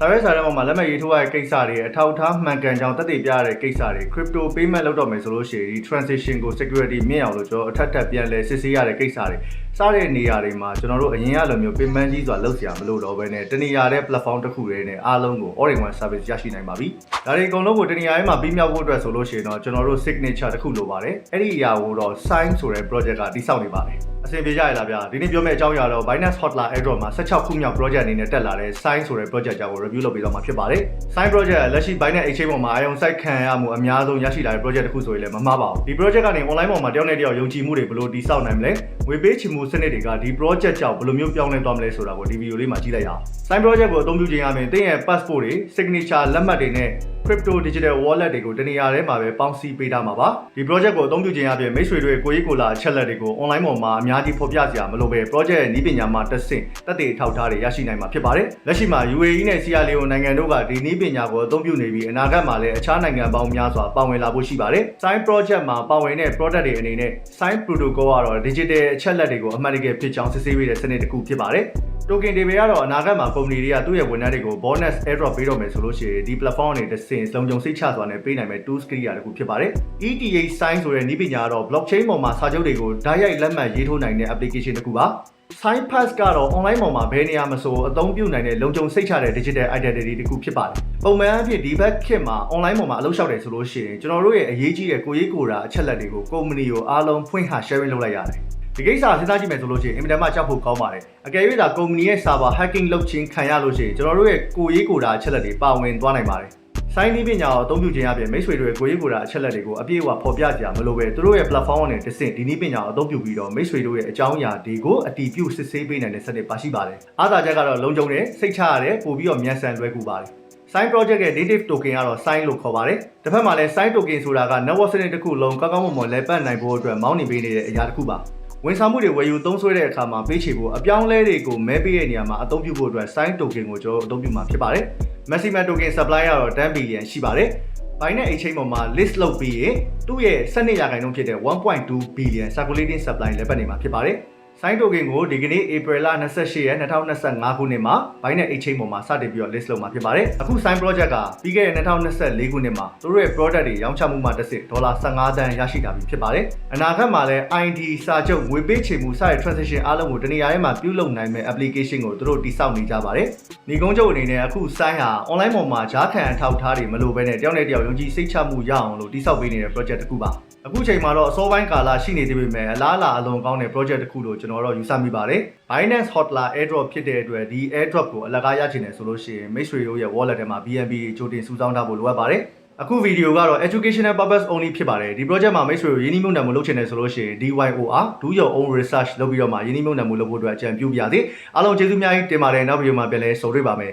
စာရွက်စာတမ်းပေါ်မှာလက်မှတ်ရေးထိုးရတဲ့ကိစ္စတွေအထောက်အထားမှန်ကန်ကြောင်းသက်သေပြရတဲ့ကိစ္စတွေ crypto payment လုပ်တော့မယ်ဆိုလို့ရှိရင်ဒီ transition ကို security မြင့်အောင်လို့ကျွန်တော်အထက်ထပ်ပြန်လဲစစ်ဆေးရတဲ့ကိစ္စတွေစတဲ့နေရာတွေမှာကျွန်တော်တို့အရင်ကလိုမျိုး payment ကြီးစွာလုပ်စရာမလိုတော့ဘဲနဲ့တနေရာတဲ့ platform တစ်ခုတည်းနဲ့အားလုံးကို all in one service ရရှိနိုင်ပါပြီ။ဒါတွေအကုန်လုံးကိုတနေရာထဲမှာပြီးမြောက်ဖို့အတွက်ဆိုလို့ရှိရင်တော့ကျွန်တော်တို့ signature တစ်ခုလိုပါတယ်။အဲ့ဒီအရာကိုတော့ sign ဆိုတဲ့ project ကတိစောက်နေပါတယ်။အဆင်ပြေကြရလားဗျာဒီနေ့ပြောမယ့်အကြောင်းအရာတော့ Binance Hotline Airdrop မှာ16ခုမြောက် project အနေနဲ့တက်လာတဲ့ Sign ဆိုတဲ့ project ကြောင့်ကို review လုပ်ပေးတော့မှာဖြစ်ပါတယ်။ Sign project ကလက်ရှိ Binance Exchange ပေါ်မှာအယုံစိုက်ခံရမှုအများဆုံးရရှိလာတဲ့ project တစ်ခုဆိုရင်လည်းမမှားပါဘူး။ဒီ project ကနေ online ပေါ်မှာတယောက်နဲ့တယောက်ယုံကြည်မှုတွေဘယ်လိုတည်ဆောက်နိုင်မလဲ။ငွေပေးချေမှုစနစ်တွေကဒီ project ကြောင့်ဘယ်လိုမျိုးပြောင်းလဲသွားမလဲဆိုတာကိုဒီ video လေးမှာကြည့်လိုက်ရအောင်။ Sign project ကိုအသုံးပြုခြင်းအပြင်သင်ရဲ့ passport တွေ signature လက်မှတ်တွေနဲ့ crypto digital wallet တွေကိုတနေရာထဲမှာပဲပေါင်းစည်းပေးထားမှာပါဒီ project ကိုအသုံးပြုခြင်းအပြင်မိတ်ဆွေတွေကိုရေးကိုလာအချက်လက်တွေကို online ပေါ်မှာအများကြီးဖော်ပြစရာမလိုပဲ project ရဲ့နည်းပညာမှာတက်ဆင့်တက်တည်ထောက်ထားတွေရရှိနိုင်မှာဖြစ်ပါတယ်လက်ရှိမှာ UAE နဲ့ Sierra Leone နိုင်ငံတို့ကဒီနည်းပညာကိုအသုံးပြုနေပြီးအနာဂတ်မှာလည်းအခြားနိုင်ငံပေါင်းများစွာပါဝင်လာဖို့ရှိပါတယ် Sign project မှာပါဝင်တဲ့ product တွေအနေနဲ့ Sign protocol ကတော့ digital အချက်လက်တွေကိုအမှန်တကယ်ဖြစ်ကြောင်းစစ်ဆေးပေးတဲ့စနစ်တစ်ခုဖြစ်ပါတယ် token တွေပဲကတော့အနာဂတ်မှာ company တွေကသူ့ရဲ့ဝန်ထမ်းတွေကို bonus airdrop ပေးတော့မယ်ဆိုလို့ရှိရင်ဒီ platform တွေတစ်ဆင့်စုံကြုံစိတ်ချစွာနဲ့ပေးနိုင်မဲ့ tools ကိရိယာတစ်ခုဖြစ်ပါတယ် ETH sign ဆိုတဲ့နည်းပညာကတော့ blockchain ပေါ်မှာစာချုပ်တွေကိုဓာတ်ရိုက်လက်မှတ်ရေးထိုးနိုင်တဲ့ application တစ်ခုပါ Sign Pass ကတော့ online ပေါ်မှာဘယ်နေရာမဆိုအသုံးပြုနိုင်တဲ့လုံခြုံစိတ်ချတဲ့ digital identity တစ်ခုဖြစ်ပါတယ်။ပုံမှန်အဖြစ်ဒီဘက်ခေတ်မှာ online ပေါ်မှာအလုပ်လျှောက်တယ်ဆိုလို့ရှိရင်ကျွန်တော်တို့ရဲ့အရေးကြီးတဲ့ကိုရေးကိုတာအချက်လက်တွေကို company ကိုအားလုံးဖွင့်ဟ sharing လုပ်လိုက်ရတယ်။ ဒီကိစ္စစဉ်းစားကြည့်မယ်ဆိုလို့ရှိရင်အင်မတန်မှကြောက်ဖို့ကောင်းပါတယ်။အကယ်၍ဒါ company ရဲ့ server hacking လုပ်ခြင်းခံရလို့ရှိရင်ကျွန်တော်တို့ရဲ့ကိုရေးကိုတာအချက်လက်တွေပါဝင်သွားနိုင်ပါတယ်။စိုင်းဒီပညာကိုအသုံးပြုခြင်းအပြင်မိတ်ဆွေတွေကိုရေးကိုတာအချက်လက်တွေကိုအပြည့်အဝဖော်ပြကြမလို့ပဲသူတို့ရဲ့ platform နဲ့တစ်ဆင့်ဒီနည်းပညာကိုအသုံးပြုပြီးတော့မိတ်ဆွေတို့ရဲ့အကြောင်းအရာတွေကိုအတီးပြုစစ်ဆေးပေးနိုင်တဲ့စနစ်ပါရှိပါတယ်။အားသာချက်ကတော့လုံခြုံတယ်စိတ်ချရတယ်ပို့ပြီးတော့မြန်ဆန်လွယ်ကူပါတယ်။ Sign project ရဲ့ native token ကတော့ Sign လို့ခေါ်ပါတယ်။တစ်ဖက်မှာလည်း Sign token ဆိုတာက network စနစ်တစ်ခုလုံးကောင်းကောင်းမွန်မွန်လဲပတ်နိုင်ဖို့အတွက်မောင်းနေပေးနေတဲ့အရာတစ်ခုပါ။ ဝန်ဆောင်မှုတွေဝယ်ယူသုံးစွဲတဲ့အခါမှာပေးချေဖို့အပြောင်းလဲတွေကိုမဲပေးတဲ့နေရာမှာအသုံးပြုဖို့အတွက် Sign token ကိုကျွန်တော်တို့အသုံးပြုမှာဖြစ်ပါတယ်။ Maximum token supply ကတော့10 billion ရှိပါတယ်။ Binance Exchange ပေါ်မှာ list လုပ်ပြီးရင်သူ့ရဲ့12ရာခိုင်နှုန်းဖြစ်တဲ့1.2 billion circulating supply လည်းပတ်နေမှာဖြစ်ပါတယ်။ စိုင်းတိုကင်ကိုဒီကနေ့ဧပြီလ28ရက်2025ခုနှစ်မှာ Binance Exchange ပေါ်မှာစတင်ပြီးတော့ list လုပ်မှာဖြစ်ပါတယ်။အခု Sign project ကပြီးခဲ့တဲ့2024ခုနှစ်မှာသူတို့ရဲ့ product တွေရောင်းချမှုမှာတစ်စစ်ဒေါ်လာ15သန်းရရှိတာပြီဖြစ်ပါတယ်။အနာဂတ်မှာလည်း ID စာချုပ်ငွေပေးချေမှုစတဲ့ transaction အားလုံးကိုတနေရာထဲမှာပြုလုပ်နိုင်မဲ့ application ကိုသူတို့တည်ဆောက်နေကြပါတယ်။ညီကုန်းချုပ်အနေနဲ့အခု Sign ဟာ online ပေါ်မှာဂျားခံအထောက်အထားတွေမလိုဘဲနဲ့တယောက်နဲ့တယောက်ယုံကြည်စိတ်ချမှုရအောင်လို့တည်ဆောက်ပေးနေတဲ့ project တစ်ခုပါ။ အခုချိန်မှာတော့အစောပိုင်းကာလရှိနေသေးပေမဲ့အလားအလာအလွန်ကောင်းတဲ့ project တစ်ခုလို့ကျွန်တော်တို့ယူဆမိပါတယ်။ Binance Hotline Airdrop ဖြစ်တဲ့အတွက်ဒီ Airdrop ကိုအလကားရချင်တယ်ဆိုလို့ရှိရင်မိတ်ဆွေတို့ရဲ့ wallet ထဲမှာ BNB ကြိုတင်စုဆောင်းထားဖို့လိုအပ်ပါတယ်။အခုဗီဒီယိုကတော့ educational purpose only ဖြစ်ပါတယ်ဒီ project မှာမိတ်ဆွေတို့ရင်းနှီးမြှုပ်နှံမှုလုပ်ချင်တယ်ဆိုလို့ရှိရင် DYOR do your own research လုပ်ပြီးတော့မှရင်းနှီးမြှုပ်နှံမှုလုပ်ဖို့အတွက်အကြံပြုပြပါသေးအားလုံးကျေးဇူးများကြီးတင်ပါတယ်နောက်ဗီဒီယိုမှာပြန်လည်ဆုံတွေ့ပါမယ်